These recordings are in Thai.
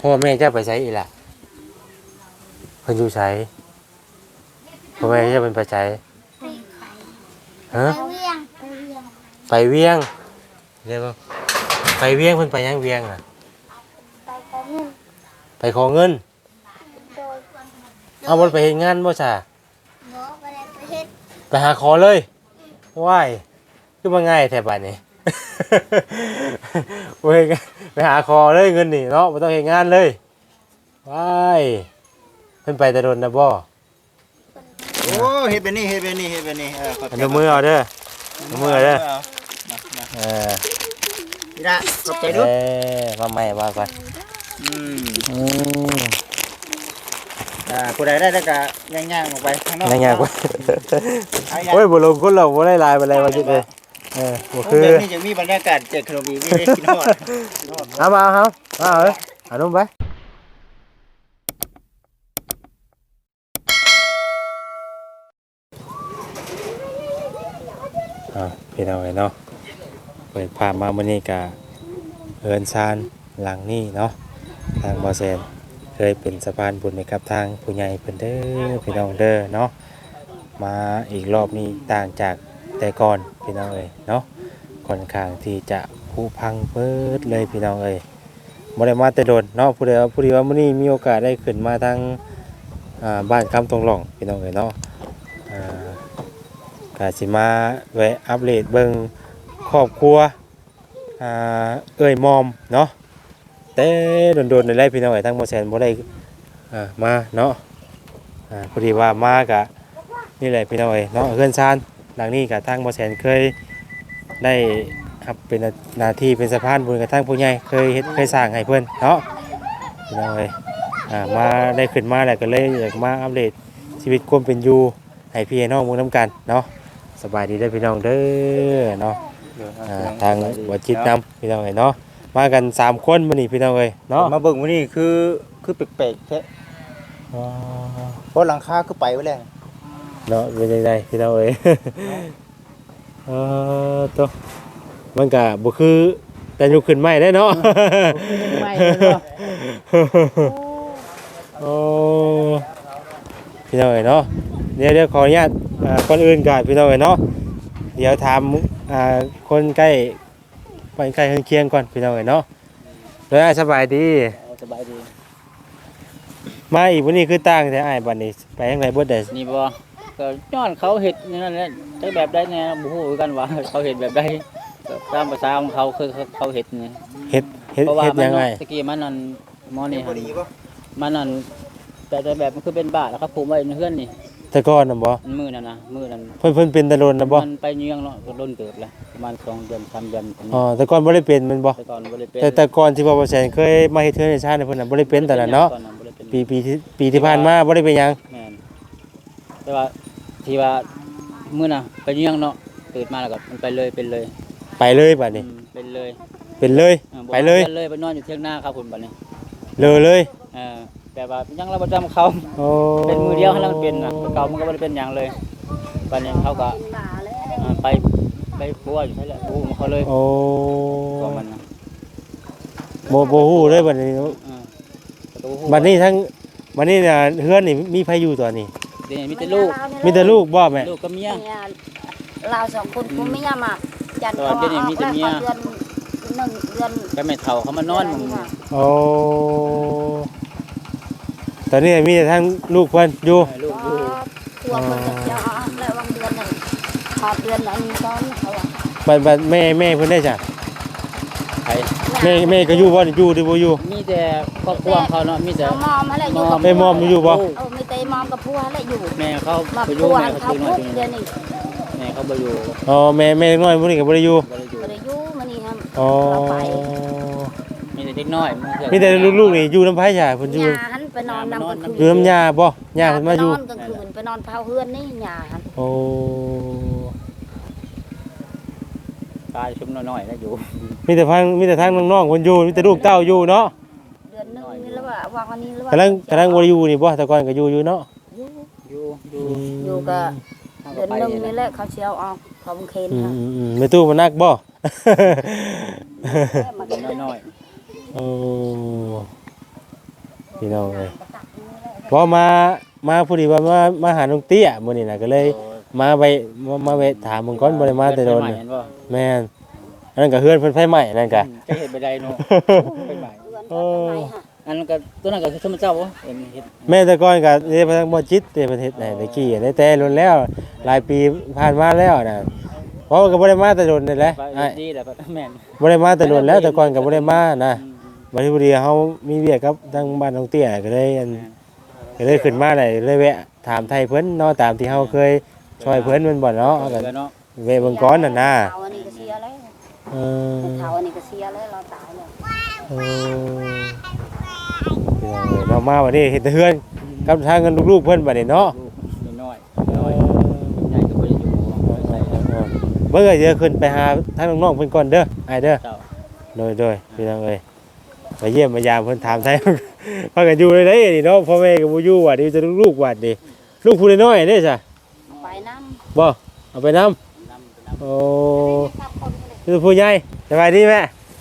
พ่อแม่เจ้าไปใช้อีกล่ะเพิ่นอยู่ใช้พ่อแม่เจ้าเป็นไปใช้ฮะไปเวียงไปเวียงไปเวียงเรียกว่าไปเวียงเพิ่นไปยังเวียงอะไปขอเงินไปขอเงินโดยเอาบ่ไปเฮ็ดงานบ่ซะหมอไปได้ไปเฮ็ดไปหาขอเลยว้ายคือมาง่ายแท้บัดนี้ เว้ยไปหาขอเลยเงินนี่เนาะบ่ต้องเฮ็ดงานเลยว้ายเพิ่นไปแต่โดนนะบ่โอ้เฮ็ดแบบนี้เฮ็ดแบบนี้เฮ็ดแบบนี้เออขอบอันใจนี้มือเอาเด้อเอามือเอาเด้อมามาเออพี่ละขอบใจดูเอ้ยมาใหม่มาก่อนอืมอืมอ่าผู้ใดได้แล้วก็ย่างๆออกไปข้างนอกนั่นไงกว่าเอาอย่างโอ้ยบ่ลงคนเราบ่ได้ลายบ่ได้ว่าจิตเลย เออบ่โอ้คือแบบนี้จะมีบรรยากาศเจ็ดขนมบีนี่ได้กินฮอดเอามาเอาเอาเอาเอ้ยเอาลงไปอ่าพี่น้องเอ้ยเนาะเปิดภาพมามื้อนี้ก็เอินซานหลังนี้เนาะทางบ่อแซนเคยเป็นสะพานบุญให้กับทางผู้ใหญ่เพิ่นเด้อพี่น้องเด้อเนาะมาอีกรอบนี้ต่างจาก แต่ก่อนพี่น้องเอ้ยเนาะค่อนข้างที่จะผุพังเปิดเลยพี่น้องเอ้ยบ่ได้มาแต่โดนเนาะผู้ใดว่าผู้ที่ว่ามื้อนี้มีโอกาสได้ขึ้นมาทางอ่าบ้านคำตรงหล่องพี่น้องเอ้ยเนาะอ่ากาสิมาแวะอัปเดตเบิ่งครอบครัวอ่าเอ้ยมอมเนาะแต่โดนๆได้พี่น้องเอ้ยทั้งบ่แซนบ่ได้อ่ามาเนาะอ่าพอดีว่ามากะนี่แหละพี่น้องเอ้ยเนาะเพื่อนชาน หลังนี้กับทางบอแสนเคยได้ครับเป็นหน้าที่เป็นสะพานบุญกับทางผู้ใหญ่เคยเฮ็ดเคยสร้างให้เพื่อนเนาะพี่น้องเอ้ยอ่ามาได้ขึ้นมาแล้วก็เลยอยากมาอัปเดตชีวิตความเป็นอยู่ให้พี่ให้น้องมึงน้ำกันเนาะสบายดีเด้อพี่น้องเด้อเนาะอ่าทางวัดจิตนำพี่น้องเอ้ยเนาะมากันสามคนมื้อนี้พี่น้องเอ้ยเนาะมาเบิ่งมื้อนี้คือคือแปลกๆแท้อ๋อเพราะหลังคาคือไปไว้แล้ว เนาะเป็นยังไงพี่น้องเอ้ยเออตัวมันก็บ่คือแต่ยุคขึ้นใหม่ได้เนาะไม่เลยเนาะโอ้พี่น้องเอ้ยเนาะเดี๋ยวเดี๋ยวขออนุญาตอ่าคนอื่นก่อนพี่น้องเอ้ยเนาะเดี๋ยวถามอ่าคนใกล้คนใกล้เคียงๆก่อนพี่น้องเอ้ยเนาะเลยอ้ายสบายดีเอาสบายดีมาอีกวันนี้คือต่างแต่อ้ายบัดนี้ไปทางไหนเบิดได้นี่บ่ ก็ย้อนเขาเห็ดนี่นั่นแหละได้แบบได้แน่บ่ฮู้คือกันว่า เขาเห็ดแบบใดก็ตามภาษาของเขาคือเขาเห็ดนี่เฮ็ดเฮ็ดเพราะว่าเฮ็ดมัยังไงตะกี้มันนั่นหมอนี่พอดีป่ะมันนั่นแต่ได้แบบมันคือเป็นบาทแล้วครับผมไว้ในเฮือนนี่แต่ก่อนน่ะบ่มันมือนั่นนะมือนั่นเพิ่นเพิ่นเป็นตะลนน่ะบ่มันไปเยืองเนาะก็ล้นเติบแล้วประมาณ2เดือน3เดือนผมอ๋อแต่ก่อนบ่ได้เป็นแมันบ่แต่ก่อนบ่ได้เป็นแต่แต่ก่อนที่บ่บ่แสนเคยมาเฮ็ดเทือนในชาติเพิ่นน่ะบ่ได้เป็นตอนนั้นเนาะ ก่อบ่ได้เป็น ปีปีที่ปีที่ผ่านมาบ่ได้เป็นหยังแม่นแต่ว่า ที่ว่ามื้อน่ะไปเยืองเนาะตื่นมาแล้วก็มันไปเลยเป็นเลยไปเลยบัดนี้ อืมเป็นเลยเป็นเลย ออไปเลยบ่เลยไปนอนอยู่เที่ยงหน้าครับคุณบัดนี้เลยเลยเออแต่ว่ายังเราประจำเขา โอ้เป็นมือเดียวให้เราเป็นนะเก่ามันก็ไม่ได้เป็นอย่างเลยบัดนี้เขาก็ตาเลยอ่าไปไปปัวอยู่ใช่แหละปัวของเขาเลยโอ้ตัวมันนะบ่บ่ฮู้เลยบัดนี้ เออแต่ตัวผู้บัดนี้ทั้งบัดนี้น่ะเฮือนนี่มีไผอยู่ตอนนี้ เดี๋ยวนี้มีแต่ลูก มีแต่ลูกบ่แม่ลูกกับเมีย เนี่ยเราสองคนกูไม่ยามาจันแต่ว่าเดี๋ยวนี้มีแต่เมียเดือนหนึ่งเดือนกับแม่เฒ่าเขามานอนหมู่โอ้ตอนนี้มีแต่ทั้งลูกเพิ่นอยู่เออลูกอ๋ออยู่ตัวคนจะจะแล้ววันเดือนหนึ่งพอเดือนอันนี้ก็เขาว่าบัดบัดแม่แม่เพิ่นได้จ้ะใครแม่แม่ก็อยู่บ่นี่อยู่หรือบ่อยู่ มีแต่ครอบครัวของเขาเนาะมีแต่เอามอมอะไรอยู่กับแม่มอมอยู่บ่ เออมีแต่ มอมกับพัวอะไรอยู่แม่เขามาไปอยู่พัวแม่เขาเขาซื้อน้อพุยกจริงเดือนนี้แม่เขาบ่อยู่อ๋อแม่แม่น้อยพวกนี้ก็บ่ได้อยู่บ่ได้อยู่บ่ได้อยู่มานี่ครับอ๋อเราไปมีแต่เด็กน้อยมีแต่ลูกๆนี่อยู่น้ำไผจ้ะเพิ่นอยู่ยาหันไปนอนนำกลางคืนอยู่น้ำยาบ่ยาเพิ่นมาอยู่ไปนอนกลางคืนไปนอนเผาเฮือนนี่ยาหันโอ้ตายชุมน้อยๆแล้วอยู่มีแต่พังมีแต่ทางน้องๆเพิ่นอยู่มีแต่ลูกเต้าอยู่เนาะ เดือนหนึงนี่แล้ วว่าวางวันนี้แล้วว่ากำลังกำลังบ่ได้อยู่นี่บ่แต่ก่อนก็อยู่อยู่เนาะอยู่อยู่อยู่อยู่ก็เขาเดืก็อนไปหนึงนี่นี่แหละแหละเขาเชียวออกเขาบังเคนอืมค่ะอืมอืมแม่ตู้มันนักบ่น้อยโอ้พี่น้องเอ้ยพอมามาพอดีว่ามามาหาน้องเตี้ยมื้อนี้น่ะก็เลยมาไปมามาเวะถามมึงก่อนบ่ได้มาแต่โดนใหม่นี่เห็นบ่แม่นอันนั้นก็เฮือนเพิ่นไฟไหม้นั่นก็จะเห็นไปได้เนาะเป็นใหม่เดือนเท่าไหร่ฮะ อันนั้นก็ตัวนั้นก็คือสมเจ้าบ่เห็นเห็นแม่แต่ก่อนก็เรียนมาทางบ่จิตเรียนประเทศไหนตะกี้ได้แต่รุนแล้ว หลายปีผ่านมาแล้วน่ะเพราะว่าก็บ่ได้มาแต่โดนนี่แหละไปอ้ายดีแหละแม่นบ่ได้มาแต่โดนแล้วแต่ก่อนก็บ่ได้มานะบัดนี้พอดีเฮามีเวียกกับทางบ้านน้องเตี้ยก็เลยอันก็เลยขึ้นมาได้เลยแวะถามไทยเพิ่นเนาะตามที่เฮาเคยช่วยเพิ่นแมันบ่เนาะเอาก็กันเนาะเวะเบิ่งก่อนน่ะนะเฒ่าอันนี้ก็เสียแล้วเออเฒ่าอันนี้ก็เสียแล้วเราตายแล้ว เออพี่น้อง เอ้ยเนาะมาวันนี้เฮ็ดแต่เฮือนกับทางเงินลูกๆเพิ่นบัดนี้เนาะลูกน้อยๆน้อยใหญ่ก็บ่ได้อยู่ใส่เบิ่งเดี๋ยวขึ้นไปหาทางน้องๆเพิ่นก่อนเด้ออ้ายเด้อเจ้าโดยโดยพี่น้องเอ้ยไปเยี่ยมมายามเพิ่นถามไทยพากันอยู่เลยเด้นี่เนาะพ่อแม่ก็บ่อยู่ว่าเดี๋ยวจะลูกๆว่าดิลูกผู้น้อยๆเด้จ้ะไปน้บ่เอาไปนํนำนำโอ้คือผู้ใหญ่สบายดีแม่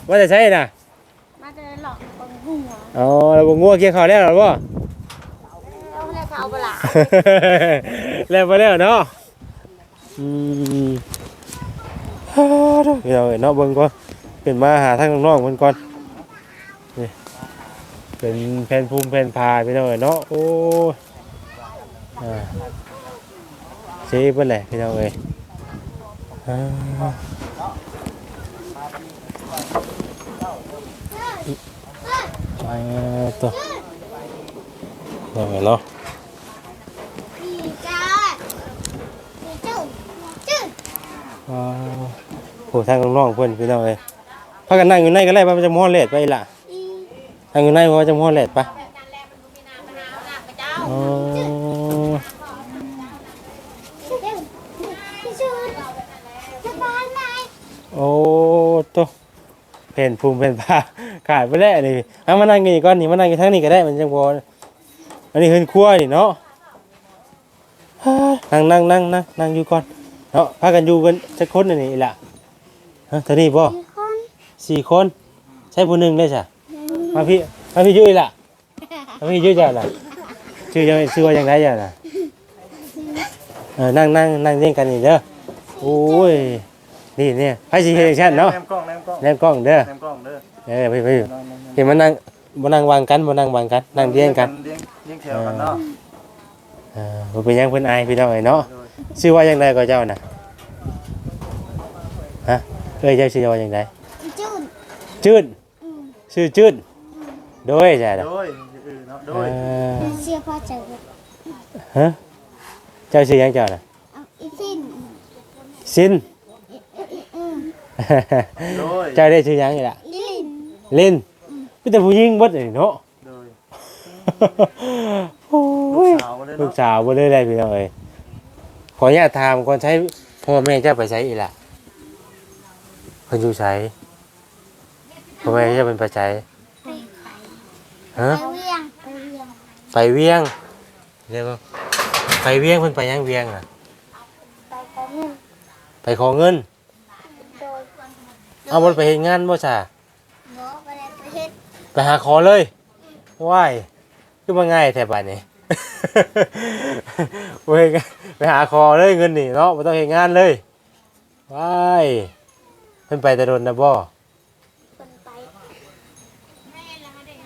ว่าจะใช้น่ะำมาจะหลอกคนหัว อ๋อแล้วบ่งัวเกี่ยวข้าวแล้วหรอบ่ เอาแล้วเฒ่าเปล่าแล้วมาแล้วเนาะอืมฮ่าเด้อพี่น้องเอ้ยเนาะเบิ่งก่อนขึ้นมาหาทางน้องๆเพิ่นก่อนนี่เป็นแผ่นภูมิแผ่นพาพี่น้องเอ้ยเนาะโอ้ยอ่าเสียเพิ่นแหละพี่น้องเอ้ยอ่าอ่า ตัวยังไงเนาะอ๋อโหทางน้องๆเพื่อนพี่น้องเลยพากันนั่งอยู่ในก็ได้ป่ะจะม้อนเลดไปล่ะนั่งอยู่ในเพราะว่าจะม้อนเลดปะอ๋อโอ้ พนภูมิเพนผ้าขาดไปแล้วนี่เอามานั่งกินอีกก้อนนี่มานั่งกินทั้งนี้ก็ได้มันจังพออันนี้เฮือนครัวนี่เนาะฮ่านั่งนั่งนั่งนั่งนั่งอยู่ก่อนเนาะพากันอยู่กันสักคนน่ะนี่ล่ะฮะเท่านี้บ่สี่คนใช่ผู้หนึ่งได้จ้ะมาพี่มาพี่อยุ้ยล่ะมาพี่อยุ้ยจ้ะล่ะชื่อยังชื่อว่ายังไงจ้ะล่ะเออนั่งนั่งนั่งเล่นกันนี่เด้อโอ้ย นี่เนี่ยให้สิเฮ็ดจังซั่นเนาะแนมกล้องแนมกล้องแนมกล้องเด้อแนมกล้องเด้อเออพี่พี่เห็นมานั่งบ่นั่งวางกันบ่นั่งวางกันนั่งเรียงกันเลี้ยงเลี้ยงแถวกันเนาะเออบ่เป็นหยังเพิ่นอายพี่น้องเอ้ยเนาะชื่อว่าจังไดก็เจ้าน่ะฮะเอ้ยเจ้าชื่อว่าจังไดจุนจืดชื่อจืดโดยใช่ไหมโดยเออเนาะโดยเสียพ่อเจอฮะเจ้าชื่อหยังเจ้าน่ะเอาอีฟินสินอืม โดยเจ้าได้ชื่อหยังอีกล่ะลินลินพี่แต่ผู้หญิงเบดเลยเนาะโดยโอ้ลูยกสาวมาเลยลูกเนาะสาวบ่ได้ได้พี่น้องเอ้ยขออนุญาตถามก่อนใช้พ่อแม่เจ้าไปใช้อีกล่ะเพิ่นอยู่ใช้พ่อแม่เจ้าเป็นไปใช้ฮะ ไปเวียงไปเวียงไปเวียงเรียกว่าไปเวียงเพิ่นไปยังเวียงอะ ไปขอเงินไปขอเงินโดย เอาบ่ไปเฮ็ดงานบ่จ้าหมอไปได้ไปเฮ็ดไปหาขอเลยว้ายคือมาง่ายแท้บัดนี้เว้ยไปหาขอเลยเงินนี่เนาะบ่ต้องเฮ็ดงานเลยว้ายเพิ่นไปแต่โดนนะบ่คนไป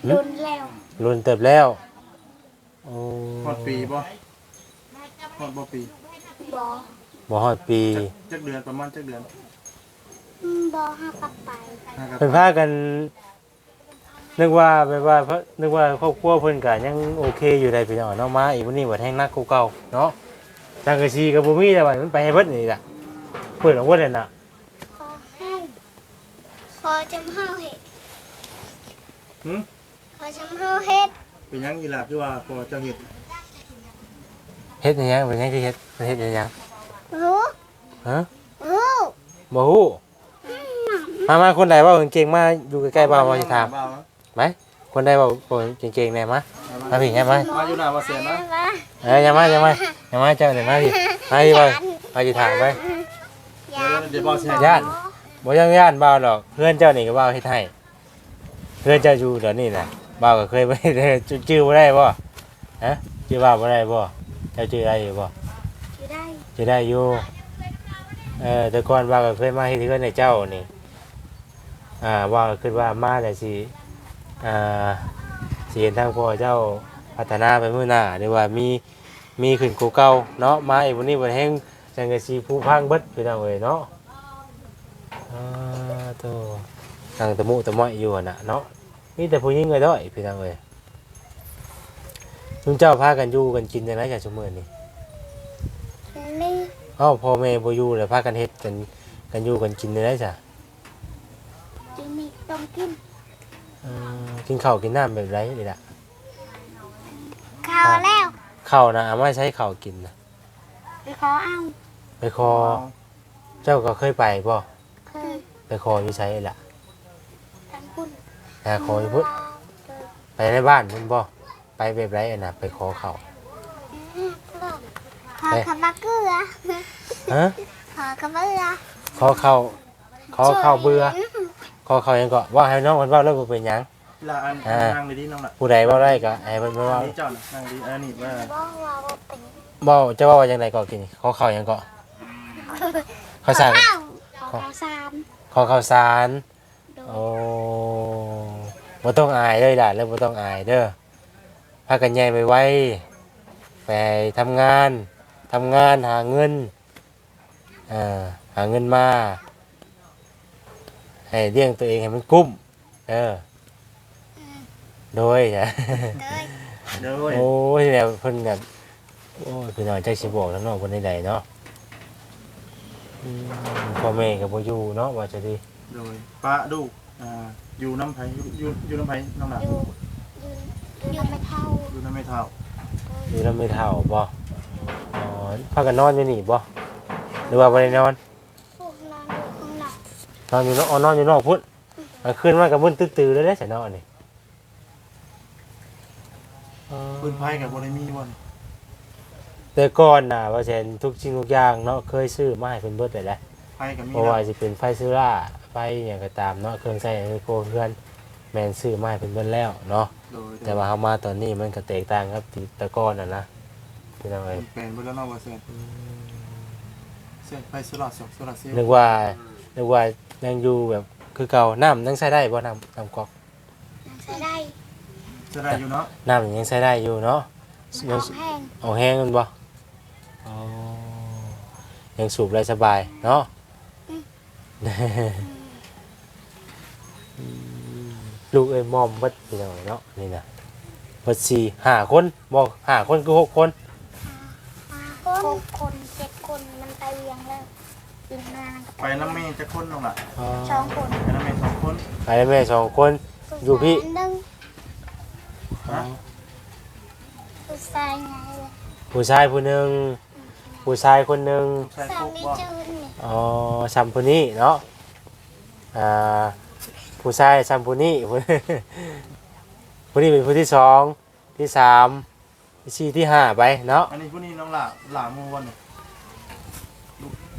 โดนแล้วรุนเติบแล้วโอ้หมดปีบ่หมดบ่ปีบอบ่ฮอดปีจักเดือนประมาณจักเดือนอืม บอห้าปักไปเพิ่นพากัน นึกว่าแบบว่าเพราะนึกว่าครอบครัวเพิ่นก็ยังโอเคอยู่ได้พี่น้องเนาะมาอีกวันนี้บ่แห้งนักกว่าเก่าเนาะสังกะสีก็บ่มีแต่ว่ามันไปให้เบิดนี่ล่ะเพิ่นเอาเบิดนั่นน่ะขอให้ขอจำเฮาเฮ็ดหึขอจำเฮาเฮ็ดเป็นหยังอีหลาบที่ว่าพอเจ้าเฮ็ดเฮ็ดอิหยังเป็นหยังที่เฮ็ดเฮ็ดอิหยังรู้ฮะรู้บ่ฮู้ มามาคนใดเว้าเก่งๆมาอยู่ใกล้ๆบ่าวมาสิถามบ่าวไหมคนใดเว้าเก่งๆแน่มามาพี่แน่มามาอยู่หน้ามาเสียนะมาเอ้ยอย่ามาอย่ามาอย่ามาเจ้าเดี๋ยวมาพี่มาพี่ไปมาสิถามไปเดี๋ยวเดี๋ยวบ่าวสิให้ญาติบ่ยังย่านบ่าวดอกเพื่อนเจ้านี่ก็บ่าวเฮ็ดให้เพื่อนเจ้าอยู่เดี๋ยวนี้น่ะบ่าวก็เคยไปชื่อบ่ได้บ่ฮะชื่อบ่าวบ่ได้บ่เจ้าชื่ออะไรอยู่บ่อยู่ได้ชื่อได้อยู่เออแต่ก่อนบ่าวก็เคยมาเฮ็ดเฮือนให้เจ้านี่ อ่าว่าก็คิดว่ามาแต่สิอ่าสิเห็นทางพ่อเจ้าพัฒนาไปมื้อหน้าหรือว่ามีมีขึ้นกว่าเก่าเนาะมาอีกวันนี้บ่แฮงจังก็สิผู้พังเบิดพี่น้องเอ้ยเนาะอ่าโตตั้งตะมุตะม้อยอยู่หั่นน่ะเนาะมีแต่ผู้หญิงเลยด้วยพี่น้องเอ้ยลุงเจ้าพากันอยู่กันกินจังไดกันซุมื้อนี่นี่เอ้าพ่อแม่บ่อยู่แล้วพากันเฮ็ดกันกันอยู่กันกินจังไดจ้ะ จะมีต้องกินเอ่อกินข้าวกินน้ำแบบไรนี่ล่ะข้าวแล้วข้าวนะเอามาใช้ข้าวกินนะไปขอเอาไปคอ เจ้าก็เคยไปบ่เคยไปคออยู่ไสล่ะทำคุณหาคออยู่พุ่นไปในบ้านพุ่นบ่ไปแบบไรอะน่ะไปขอข้าวขอคำว่าเกลือฮะขอคำว่าเกลือขอข้าวขอข้าวเบื่อ ขอข้าวหยังก็ว่าให้น้องเพิ่นเว้าแล้วบ่เป็นหยังละอันอ่า นั่งดีๆน้องละผู้ใดเว้าได้ก็ให้เพิ่นเว้านี่เจ้าน่ะนั่งดีอันนี้ว่าบอกว่าว่าเป็นเบ้าจะเว่าว่าจังไดก็กินขอข้าวหยังก็ข้าวสารข้าวขอข้าวสารขอข้าวสารโดโอ้บ่ต้องอายเลยล่ะแล้วบ่ต้องอายเด้อพากันใหญ่ไปไว้ไปทำงานทำงานหาเงินเอ่อหาเงินมา ให้เลี้ยงตัวเองให้มันกุ้ม เออ โดยจ้ะเลยเดี๋ยวโอ้ยแล้วเพิ่นแบบโอ้ยคือน้อยใจสิบอกแล้วเนาะคนใดๆเนาะอืมพ่อแม่ก็บ่อยู่เนาะว่าจะดีโดยป้าดูอ่าอยู่น้ำไผ่อยู่อยู่อยู่น้ำไผ่น้องละอยู่อยู่อยู่ไม่เท่าอยู่น้ำไม่เท่าอยู่แล้วไม่เท่าบ่อ๋อพากันนอนอยู่นี่บ่หรือว่าบ่ได้นอนพวก นอนอยู่ข้างนอกนอนอยู่นอกอ๋อนอนอยู่นอกพุ่นกลางคืนมาก็มึนตื้อๆเลยเด้อสินอนนี่อ๋อปืนไผ่กับโบได้มีวันแต่ก่อนน่ะว่าแซนทุกสิ่งทุกอย่างเนาะเคยซื้อมาให้เพิ่นเบิดไปแล้วไผ่กับมีเพราะว่าสิเป็นไฟซื้อร่าไฟอย่างก็ตามเนาะเครื่องใช้ไมโครเพื่อนแมนซื้อมาให้เป็นเบิ้แล้วเนาะโดยแต่ว่าเฮามาตอนนี้มันก็แตกต่างครับที่แตะก้อนน่ะนะพี่น้องเป็เอ้ยนแปลนเบอร์แล้วเนาะว่าเส้นเส้นไฟโซลาร์เซลล์โซลาร์เซลล์นึกว่านึกว่า ยังอยู่แบบคือเก่าน้ำยังใช้ได้บ่น้ำน้ำก๊อกใช้ได้จะได้อยู่เนาะน้ำยังใช้ได้อยู่เนาะมันยัองอกแห้งเอาแห้งมันบ่อ๋อยังสูบได้สบายเนาะลูกเอ้ยมอมเบัดพี่น้องเนาะนี่นะเบัดสี่ห้าคนบอกห้าคนคือหกคน หกคนเจ็ดคนมันไปเรียงแล้ว กินนานก็ไปน้ำเมย์จะคนน้องละสองคนไปน้ำเมย์สองคนไปแม่สองคน อยู่พี่หนึ่งฮะผู้ชายไงเลยผู้ชายผู้หนึ่งผู้ชายคนหนึ่งใช่สาคุกมีว่าจืนนี่อ๋อซัมพูนี่เนาะอ่าผู้ชายซัมพูนี่ผู้นี้เป็นผู้ที่สองที่สามที่สี่ที่ห้าไปเนาะอันนี้ผู้นี้น้องหล่าหล่ามูวันเนี่ยลูก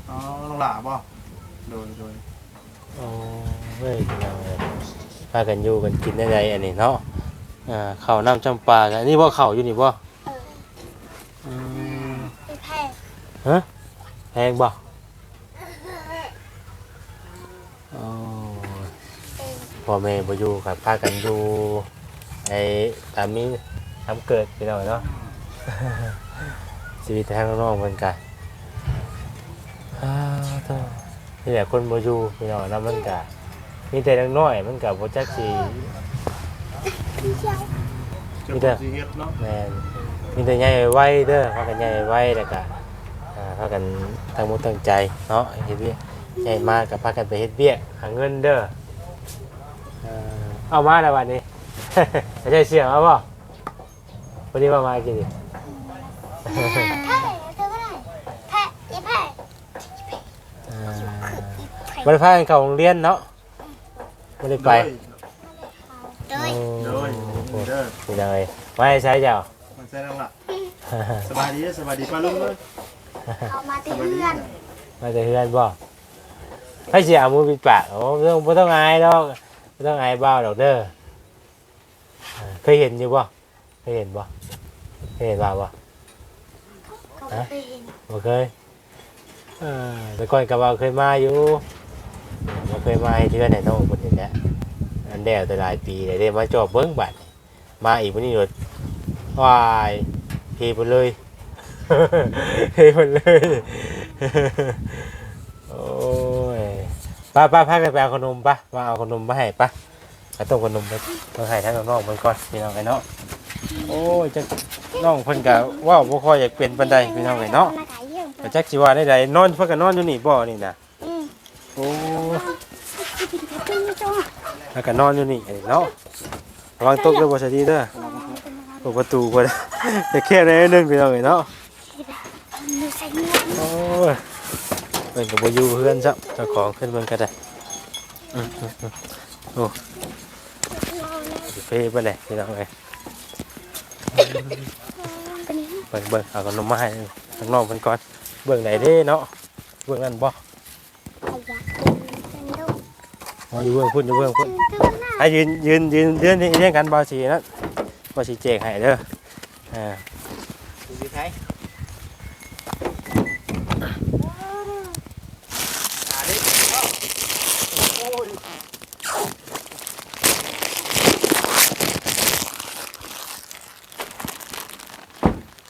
อ๋อน้องหล่าบ่โดยโดยอ๋อเฮ้ยพี่น้องเอ้ยพากันอยู่กันกินได้ไงอันนี้เนาะอ่าข้าวน้ำจำปากันนี่บ่ข้าวอยู่นี่บ่เอออืมไปแพ้ฮะแพงบ่อ๋อเองพ่อแม่บ่อยู่ครับพากันอยู่ไอ้ตามนี้ทำเกิดไปหน่อยเนาะ ชีวิตทางน้องๆเหมือนกันอ้าวเท่า นี่แหละคนบ่อยู่พี่น้องนะมันก็มีแต่เล็กน้อยมันก็บ่จักสิเจ้ามีขแต่องสีเดเนาะแม่นมีแต่ใหญ่ไว้เด้อพากันใหญ่ไว้แล้วก็อ่าพากันตั้งมุตั้งใจเนาะเฮ็ดเวียกใหญ่มากก็พากันไปเฮ็ดเวียกหาเงินเด้อเอ่อเอามาแล้ววันนี้ ใช่เสียงเอาบ่วันนี้ว่ามากินดิเธอก็ได้แพ้อีแพ้ อ่า อีแพ้ บ่ได้พากันเข้าโรงเรียนเนาะบ่ได้ไปโดยโดยโอ้โดยเด้อนี่เลยไว้ใช้เจ้ามันใส่น้องหล่าสบายดีเด้อสบายดีป้าลุงเลยเอามาที่เพื่อนมาแต่เฮือนบ่ให้เสียเอามือปิดปากโอ้บ่ต้องบ่ต้องอายดอกบ่ต้องอายบ้าวดอกเด้ออ่าาเคยเห็นอยู่บ่เคยเห็นบ่เคยเห็นว่าบ่เขาก็เคยเห็นบ่เคยเออแต่ก่อนก็ว่าเคยมาอยู่ บ่เคยมาให้เทื่อไหนน้องคนนี้แหละอันแดวแต่หลายปีเลยได้มาจอบเบิ่งบัดนี้มาอีกวันนี้รถวายเทไปเลย เทไปเลย โอ้ยป้าป้าพากันไปเอาขนมปะมาเอาขนมมาให้ปะกระต้มขนมไปต้องให้ทั้งน้องๆมันก่อนพี่น้องไอ้เนาะโอ้ยจะน้องเพิ่นก็เว่าบ่ค่อยอยากเป็นปานใดพี่น้องไอ้เนาะมาขายเยี่ยมแต่จักสิว่าได้ใดนอนเพิ่นก็นอนอยู่นี่บ่นี่นะ แล้วก็นอนอยู่นี่เนาะระวังตกเด้อบ่สดีเด้อเปิดประตูก่อนจะแค่ได้นึงพี่น้องเนาะโอ้ยเพิ่นก็บ่อยู่เพื่อนซับเจ้าของขึ้นเบิ่งก็ได้อืมๆๆโอ้เฟ่ไปเลยพี่น้องเอ้ยเบิ่งเบิ่งเอาขนมมาให้ข้างนอกเพิ่นก่อนเบิ่งไหนเด้เนาะเบิ่งนั่นบ่ อ๋ออยู่เบิ่งพุ่นอยู่เบิ่งพุ่นตึ้งตึ้งหน้าให้ยืนยืนยืนเดือนนี้เรียกกันบ่สินะบ่สิแจกให้เด้ออ่าอยู่ไทย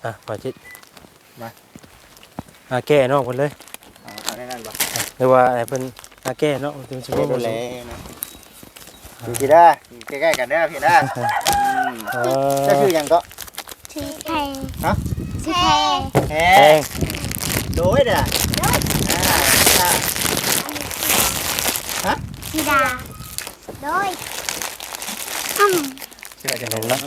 อะบ่จิตมาอ่าแก้นอกเพิ่นเลยเอาได้นั่นบ่หรือว่าให้เพิ่น อ่าแก้นอกถึงสิบ่ดูบ่แลสินะดูพี่ด้าใกล้ๆกันเด้อพี่ด้าอืมเอก็คืออหยังก็สีแทงฮะสีแทงแทแพงงโดยเด้ออ่าอ่าสีดาโดยอืมเชื่อจังขนมเลละย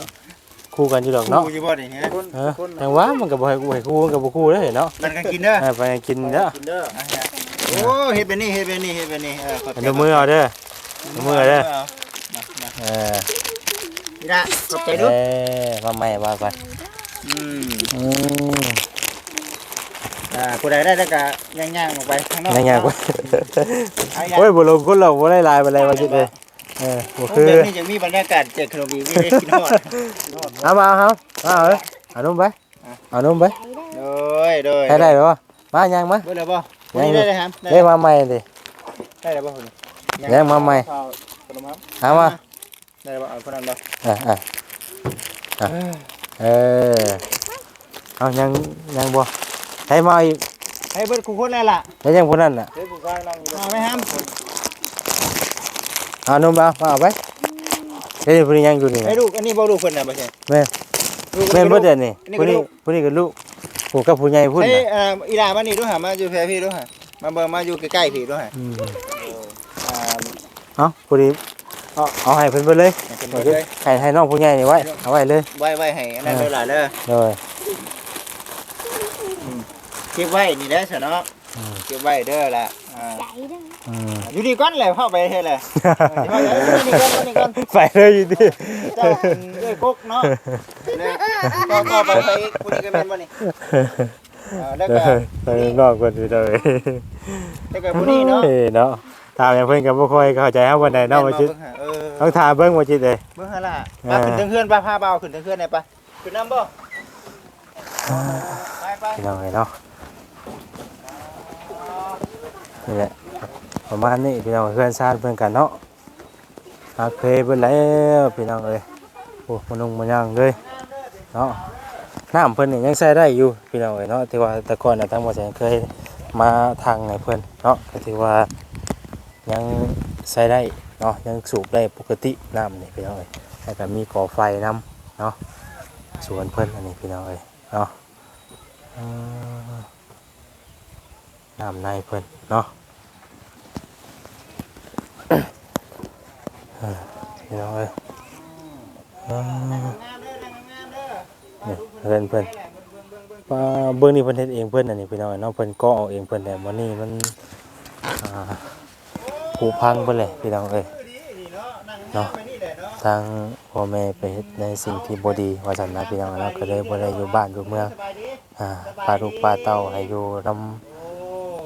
คู่กันอยู่ดอกเนาะคู่อยู่บ่นี่ฮะเออแต่ว่ามันก็บ่ให้กูให้คู่มันก็บ่คู่เด้อเนาะมันก็กินเด้ออ่าไปกินเด้อกินเด้ออะฮะ โอ้เฮ็ดแบบนี้เฮ็ดแบบนี้เฮ็ดแบบนี้เออขอบใจเอามือเอาเด้อเอามือเด้อมามาเออพี่ด้าขอบใจดูเอ้ยมาใหม่ว่าก่อนอืมอืมอ่าผู้ใดได้แล้วก็ย่างๆออกไปข้างนอกยังไงกูเอาอย่าง โอ้ยบ่ลงคนเราบ่ได้ลายบ่ได้ว่าจิตเลยเออบ่โอ้คือแบบนี้จะมีบรรยากาศเจ็ดขนมบีมีได้กินฮอด เอามาเอาเอาเอาเลยเอานุ่มไปเอานุ่มไปโดยโดยให้ได้บ่มายังมาเบิ่แล้วบ่ วันนี้ได้เลยครับได้เรียกมาใหม่ดิได้แล้วบ่คนนี้เรียกมาใหม่เอาขนมครับเอามาได้แล้วบ่เอาคนนั้นบ่อะอะอะเออเอายังยังบ่ให้มาอีกให้เบิดคู่คนแล้วล่ะแล้วยังคนนั้นน่ะเฮ้ยผู้ชายนั่งอยู่เอาไหมครับเอานุ่มเอามาเอาไปเดี๋ยวผู้นี้ยังอยู่นี่ให้นะลูกอันนี้บ่ลูกเพิ่นน่ะบ่ใช่แม่ลูกแม่นบ่เดี๋ยวนี้อันนี้ผู้ก็นี้ลูกผู้นี้ก็ลูก ผู้กับผู้ใหญ่พุ่นเฮ้ยน่ะอ่าอีหลามานี่ดูหามาอยู่แพรพี่ดูหามาเบิ่งมาอยู่ใกล้ๆพี่ดูหาอืมอ่าเอาผู้นี้เอาเอาให้เพิ่นไปเลยให้เพิ่นเอาเบิ่งเลย ให้ให้น้องผู้ใหญ่นี่ไว้ เอาไว้เลยไว้ไว้ให้อันนั้นเด้อหล่ะเด้อเลย เก็บไว้นี่แหละซะเนาะอืม เก็บไว้เด้อล่ะอ่าใหญ่ด้วยอืมอยู่นี่ก่อนแหละเข้าไปเฮ็ดแหละเดี๋ยวเอาอยู่นี่ก่อนนี่ก่อนไปเลยอยู่ดิเจ้าเอ้ยกกเนาะนี่ก็ก็ไปไปอีกผู้นี้ก็แม่นบ่นี่อ่าแล้วก็ไปนอกกันอยู่เลยแล้วก็ผู้นี้เนาะเนาะถามอย่างเพิ่นก็บ่ค่อยเข้าใจเฮาวันใดเนาะว่าจิเบิ่งหาเออต้องถามเบิ่งว่าจิตเลยเบิ่งหาล่ะมาขึ้นทางเฮือนป่ะพาเบาขึ้นทางเฮือนได้ปะขึ้นน้ำบ่ไปไปพี่น้องเอ้ยเนาะนี่แหละประมาณนี้พี่น้องเพื่อนชาติเพิ่อนกันเนาะหาเคเบิ่นแล้วพี่น้องเอ้ย อ้มันงมันยังเลยเนาะน้ำเพิ่นนี่ยังใช้ได้อยู่พี่น้องเอ้ยเนาะที่ว่าแต่ก่อนน่ะทางบ่แสนเคยมาทางให้เพิ่นเนาะก็ถือว่ายังใช้ได้เนาะยังสูบได้ปกติน้ำนี่พี่น้องเอ้ยแล้วก็มีก่อไฟนํเนาะสวนเพิ่นอันนี้พี่น้องเอ้ยเนาะน้ำในเพิ่นเนาะ เออพี่น้องเอ้ยอ่าเนี่ยเพื่อนเพื่อนปลาเบื้อ งนี้เพิ่นเฮ็ดเองเพิ่นอันนี้พี่น้องเนาะเพิ่นก็เอาเองเพิ่นแต่วันนี้มันอ่าผุพังเพิ่นเลยพี่น้องเอ้ยเนาะทางพ่อแม่ไปเฮ็ดในสิ่งที่บ่ดีว่าซั่นนะพี่น้องเนาะก็เลยบ่ได้อยู่บ้านอยู่เมืองอ่าพาลูกพาเต้าให้อยู่นํ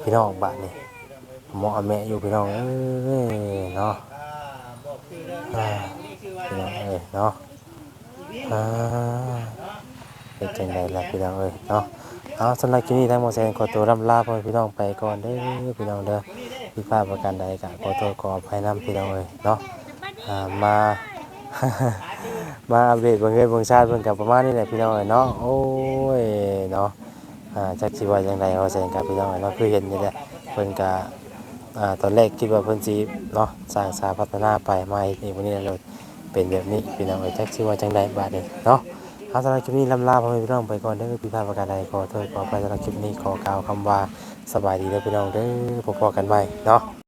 พี่น้องบ้านนี่หมอแม่อยู่พี่น้องเอ้ยเนาะอ่าพี่น้องเอ้ยเนาะอ่าเป็นจังไดล่ะพี่น้องเอ้ยเนาะ เอาสำหรับคลิปนี้ทางหมอแซนขอตัวร่ำลาพ่อพี่น้องไปก่อนเด้อพี่น้องเด้อผิดพาดประการใดก็ขอโทษขออภัยนํพี่น้องเอ้ยเนาะอ่ามา มาอัปเดตบางเงินเบางชาติเพิ่นกับประมาณนี้แหละพี่น้องเอ้ยเนาะโอ้ยเนาะอ่าจักสิว่าจังได๋ว่าแซนกับพี่น้องเอ้ยเนาะคือเห็นนี่แหละเพิ่นก็อ่าตอนแรกคิดว่าเพิ่นสิเนาะสร้างสาพัฒนาไปมาอีกนี่วันนี้เราเป็นแบบนี้พี่น้องเอ้ยจักสิว่าจังไดบาดนี้เนาะ เอาสำหรับคลิปนี้ลำลาพ่อแม่พี่น้องไปก่อนเด้อผิดพลาดประการใดขอโทษขอไปสำหรับคลิปนี้ขอกล่าวคำว่าสบายดีเด้อพี่น้องเด้อพบกันใหม่เนาะ